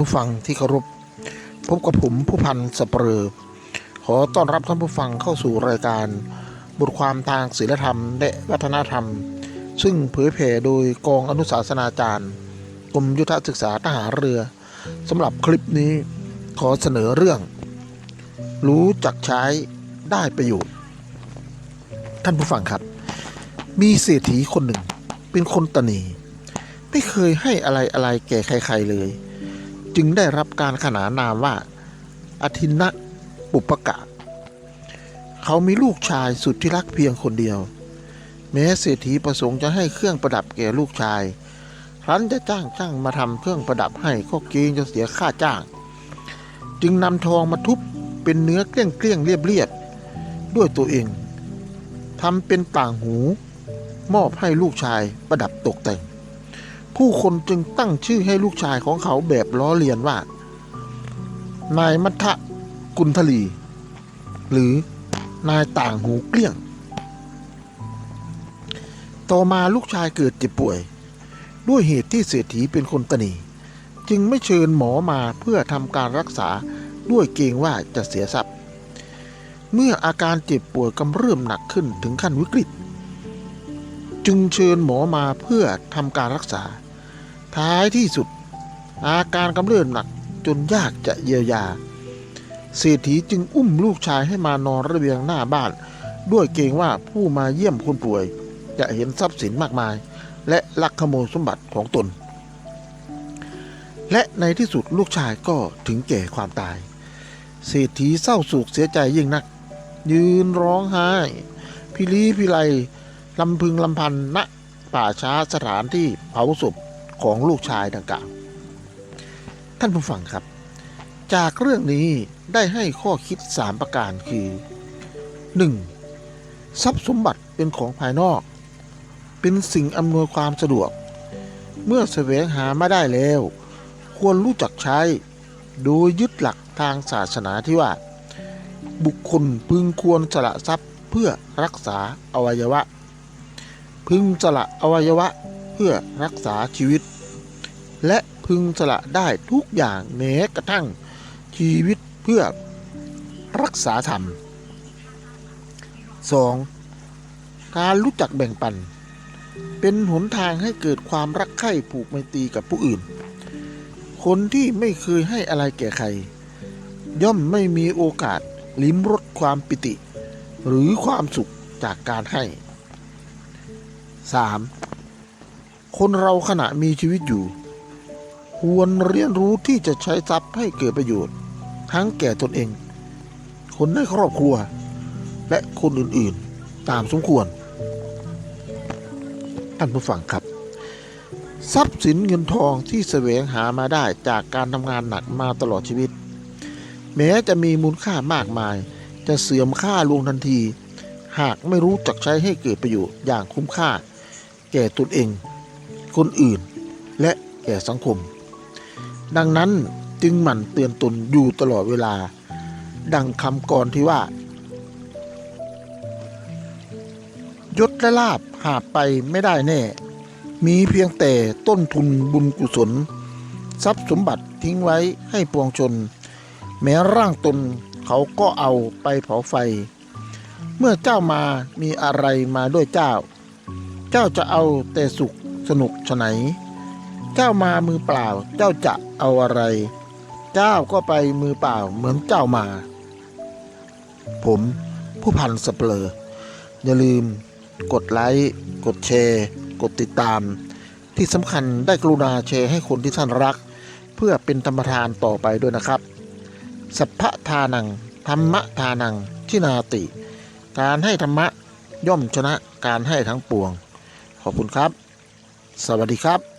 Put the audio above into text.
ผู้ฟังที่เคารพพบกับผมผู้พันสเปรอขอต้อนรับท่านผู้ฟังเข้าสู่รายการ บทความทางศีลธรรม และวัฒนธรรม ซึ่งเผยแผ่โดยกองอนุสาสนาจารย์กรมยุทธศึกษาทหารเรือสำหรับคลิปนี้ขอเสนอเรื่อง รู้จักใช้ได้ประโยชน์ ท่านผู้ฟังครับ มีเศรษฐีคนหนึ่งเป็นคนตนีไม่เคยให้อะไรอะไรแก่ใคร ๆเลย จึงได้รับการขนานนามว่าอธินะปุปกะ เขามีลูกชายสุดที่รักเพียงคนเดียว แม้เศรษฐีประสงค์จะให้เครื่องประดับแก่ลูกชายรั้นจะจ้างช่างมาทำเครื่องประดับให้ก็เกรงจะเสียค่าจ้าง จึงนำทองมาทุบเป็นเนื้อเกลี้ยงเกลี้ยงเรียบเรียบด้วยตัวเองทำเป็นต่างหู มอบให้ลูกชายประดับตกแต่ง ผู้คนจึงตั้งชื่อให้ลูกชายของเขาแบบล้อเลียนว่า นายมัทะกุลทลี หรือนายต่างหูเกลี้ยง ต่อมาลูกชายเกิดเจ็บป่วย ด้วยเหตุที่เศรษฐีเป็นคนตนี จึงไม่เชิญหมอมาเพื่อทำการรักษาด้วยเกรงว่าจะเสียทรัพย์ เมื่ออาการเจ็บป่วยกำเริบหนักขึ้นถึงขั้นวิกฤต จึงเชิญหมอมาเพื่อทำการรักษา ท้ายที่สุด อาการกำเริบหนักจนยากจะเยียวยา เศรษฐีจึงอุ้มลูกชายให้มานอนระเบียงหน้าบ้าน ด้วยเกรงว่าผู้มาเยี่ยมคนป่วย จะเห็นทรัพย์สินมากมาย และลักขโมยสมบัติของตน และในที่สุดลูกชายก็ถึงแก่ความตาย เศรษฐีเศร้าโศกเสียใจยิ่งนัก ยืนร้องไห้พิลีพิไลลำพึงลำพันณป่าช้าสถานที่เผาศพ ของลูกชายดังกล่าวท่านผู้ฟังครับ จากเรื่องนี้ได้ให้ข้อคิดสามประการคือ 1. ทรัพย์สมบัติเป็นของภายนอก เป็นสิ่งอำนวยความสะดวก เมื่อแสวงหามาได้แล้ว ควรรู้จักใช้ โดยยึดหลักทางศาสนาที่ว่า บุคคลพึงควรสละทรัพย์เพื่อรักษาอวัยวะ พึงสละอวัยวะ เพื่อรักษาชีวิต และพึงสละได้ทุกอย่างแม้กระทั่งชีวิตเพื่อรักษาธรรม 2. การรู้จักแบ่งปัน เป็นหนทางให้เกิดความรักใคร่ผูกไมตรีกับผู้อื่น คนที่ไม่เคยให้อะไรแก่ใคร ย่อมไม่มีโอกาสลิ้มรสความปิติ หรือความสุขจากการให้ 3. คนเราขณะมีชีวิตอยู่ ควรเรียนรู้ที่จะใช้ทรัพย์ให้เกิดประโยชน์ ทั้งแก่ตนเอง คนในครอบครัว และคนอื่นๆ ตามสมควร ท่านผู้ฟังครับ ทรัพย์สินเงินทองที่แสวงหามาได้จากการทำงานหนักมาตลอดชีวิต แม้จะมีมูลค่ามากมาย จะเสื่อมค่าลงทันที หากไม่รู้จักใช้ให้เกิดประโยชน์อย่างคุ้มค่า แก่ตนเอง คนอื่น และแก่สังคม ดังนั้นจึงหมั่นเตือนตนอยู่ตลอดเวลา ดังคำกรที่ว่า ยศและลาบหาไปไม่ได้แน่ มีเพียงแต่ต้นทุนบุญกุศล ทรัพย์สมบัติทิ้งไว้ให้ปวงชน แม้ร่างตนเขาก็เอาไปเผาไฟ เมื่อเจ้ามามีอะไรมาด้วยเจ้า เจ้าจะเอาแต่สุข สนุกฉะไหน เจ้ามามือเปล่าเจ้าจะเอาอะไร เจ้าก็ไปมือเปล่าเหมือนเจ้ามา ผมผู้พันสเปลออย่าลืม กดไลค์กดแชร์ กดติดตาม ที่สำคัญได้กรุณาแชร์ให้คนที่ท่านรัก เพื่อเป็นธรรมทานต่อไปด้วยนะครับ สัพพะทานังธรรมทานังทินาติ การให้ธรรมะย่อมชนะการให้ทั้งปวง ขอบคุณครับ สวัสดีครับ